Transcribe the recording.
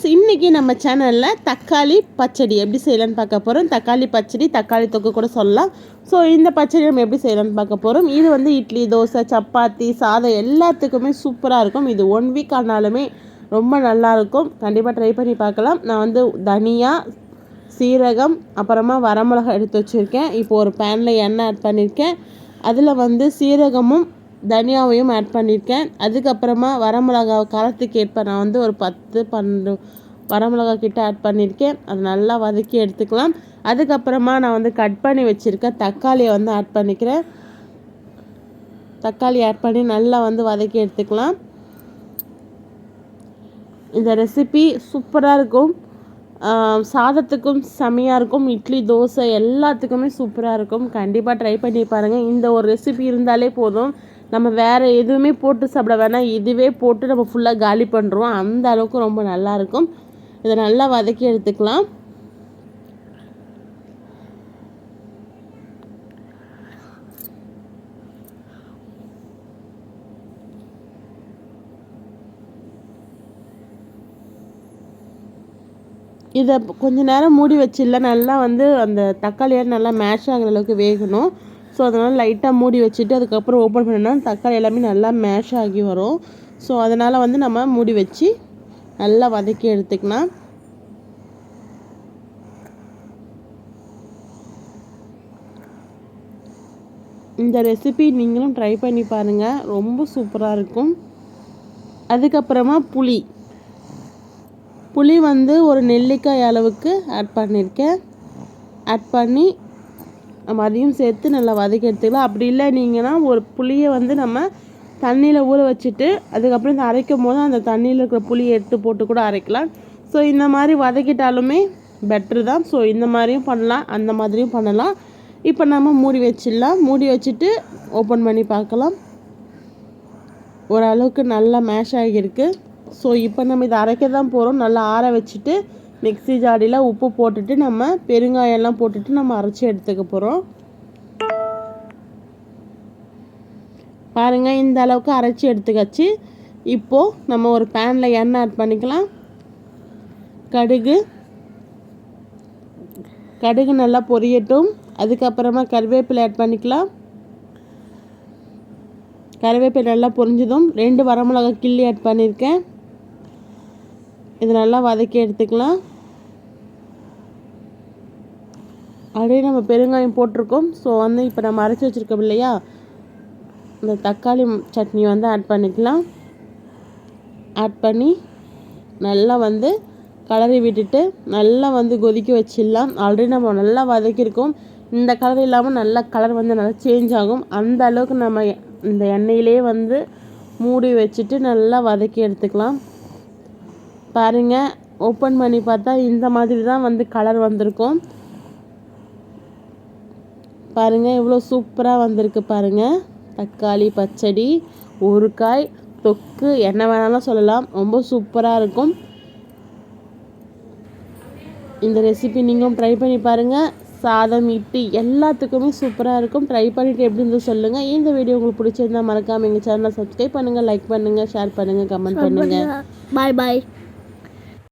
Friends இன்றைக்கி நம்ம சேனலில் தக்காளி பச்சடி எப்படி செய்யலான்னு பார்க்க போகிறோம் தக்காளி பச்சடி தக்காளி தொக்கு கூட சொல்லலாம். ஸோ இந்த பச்சடி நம்ம எப்படி செய்யலான்னு பார்க்க போகிறோம் இது வந்து இட்லி தோசை சப்பாத்தி சாதம் எல்லாத்துக்குமே சூப்பராக இருக்கும். இது ஒன் வீக் ஆனாலுமே ரொம்ப நல்லாயிருக்கும் கண்டிப்பாக ட்ரை பண்ணி பார்க்கலாம். நான் வந்து தனியா சீரகம் அப்புறமா வரமிளகா எடுத்து வச்சுருக்கேன். இப்போ ஒரு பேனில் எண்ணெய் ஆட் பண்ணியிருக்கேன் அதில் வந்து சீரகமும் தனியாவையும் ஆட் பண்ணியிருக்கேன். அதுக்கப்புறமா வரமிளகா காரத்துக்கு ஏற்ப நான் வந்து ஒரு பத்து பன்னெண்டு வரமிளகா கிட்ட ஆட் பண்ணியிருக்கேன். அதை நல்லா வதக்கி எடுத்துக்கலாம். அதுக்கப்புறமா நான் வந்து கட் பண்ணி வச்சுருக்கேன் தக்காளியை வந்து ஆட் பண்ணிக்கிறேன். தக்காளி ஆட் பண்ணி நல்லா வந்து வதக்கி எடுத்துக்கலாம். இந்த ரெசிபி சூப்பராக இருக்கும். சாதத்துக்கும் செமையாக இருக்கும். இட்லி தோசை எல்லாத்துக்குமே சூப்பராக இருக்கும். கண்டிப்பாக ட்ரை பண்ணி பாருங்கள் இந்த ஒரு ரெசிபி இருந்தாலே போதும். நம்ம வேறு எதுவுமே போட்டு சாப்பிட வேணாம். இதுவே போட்டு நம்ம ஃபுல்லாக காலி பண்ணுறோம் அந்த அளவுக்கு ரொம்ப நல்லாயிருக்கும் இதை நல்லா வதக்கி எடுத்துக்கலாம். இதை கொஞ்ச நேரம் மூடி வச்சிடல நல்லா வந்து அந்த தக்காளியாக நல்லா மேஷ் ஆகிற அளவுக்கு வேகணும். ஸோ அதனால் லைட்டாக மூடி வச்சுட்டு அதுக்கப்புறம் ஓப்பன் பண்ணோன்னா தக்காளி எல்லாமே நல்லா மேஷ் ஆகி வரும். ஸோ அதனால் வந்து நம்ம மூடி வச்சு நல்லா வதக்கி எடுத்துக்கலாம். இந்த ரெசிபி நீங்களும் ட்ரை பண்ணி பாருங்கள் ரொம்ப சூப்பராக இருக்கும். அதுக்கப்புறமா புளி. புளி வந்து ஒரு நெல்லிக்காய் அளவுக்கு ஆட் பண்ணியிருக்கேன். ஆட் பண்ணி நம்ம அதையும் சேர்த்து நல்லா வதக்கி எடுத்துக்கலாம். அப்படி இல்லை நீங்கன்னா ஒரு புளியை வந்து நம்ம தண்ணியில் ஊற வச்சுட்டு அதுக்கப்புறம் இந்த அரைக்கும் போது அந்த தண்ணியில் இருக்கிற புளியை எடுத்து போட்டு கூட அரைக்கலாம். ஸோ இந்த மாதிரி வதக்கிட்டாலுமே பெட்ரு தான். ஸோ இந்த மாதிரியும் பண்ணலாம் அந்த மாதிரியும் பண்ணலாம். இப்போ நம்ம மூடி வச்சிடலாம். மூடி வச்சுட்டு ஓப்பன் பண்ணி பார்க்கலாம். ஓரளவுக்கு நல்லா மேஷ் ஆகியிருக்கு. ஸோ இப்போ நம்ம இதை அரைக்க தான் போகிறோம் நல்லா ஆற வச்சுட்டு மிக்சி ஜாடியில் உப்பு போட்டுட்டு நம்ம பெருங்காயெல்லாம் போட்டுட்டு நம்ம அரைச்சி எடுத்துக்க போகிறோம் பாருங்கள் இந்த அளவுக்கு அரைச்சி எடுத்துக்காச்சு. இப்போது நம்ம ஒரு பேனில் எண்ணெய் ஆட் பண்ணிக்கலாம். கடுகு. கடுகு நல்லா பொரியட்டும். அதுக்கப்புறமா கருவேப்பிலை ஆட் பண்ணிக்கலாம். கருவேப்பிலை நல்லா பொரிஞ்சதும் ரெண்டு வரமிளகா கிள்ளி ஆட் பண்ணியிருக்கேன் இது நல்லா வதக்கி எடுத்துக்கலாம். அப்படியே நம்ம பெருங்காயம் போட்டிருக்கோம். ஸோ வந்து இப்போ நம்ம அரைச்சி வச்சுருக்கோம் இல்லையா? இந்த தக்காளி சட்னி வந்து ஆட் பண்ணிக்கலாம். ஆட் பண்ணி நல்லா வந்து கலரி விட்டுட்டு நல்லா வந்து கொதிக்க வச்சிடலாம். ஆல்ரெடி நம்ம நல்லா வதக்கியிருக்கோம். இந்த கலர் இல்லாமல் நல்லா கலர் வந்து நல்லா சேஞ்ச் ஆகும். அந்த அளவுக்கு நம்ம இந்த எண்ணெயிலே வந்து மூடி வச்சுட்டு நல்லா வதக்கி எடுத்துக்கலாம். பாருங்கள் ஓப்பன் பண்ணி பார்த்தா இந்த மாதிரி தான் வந்து கலர் வந்திருக்கும். பாருங்கள் எவ்வளோ சூப்பராக வந்திருக்கு பாருங்கள் தக்காளி பச்சடி ஒரு காய் தொக்கு என்ன வேணாலும் சொல்லலாம். ரொம்ப சூப்பராக இருக்கும். இந்த ரெசிபி நீங்களும் ட்ரை பண்ணி பாருங்கள் சாதம் இட்லி எல்லாத்துக்குமே சூப்பராக இருக்கும். ட்ரை பண்ணிவிட்டு எப்படி இருந்து சொல்லுங்கள் இந்த வீடியோ உங்களுக்கு பிடிச்சிருந்தா மறக்காமல் எங்கள் சேனலை சப்ஸ்கிரைப் பண்ணுங்கள் லைக் பண்ணுங்கள் ஷேர் பண்ணுங்கள் கமெண்ட் பண்ணுங்கள் பாய் பாய்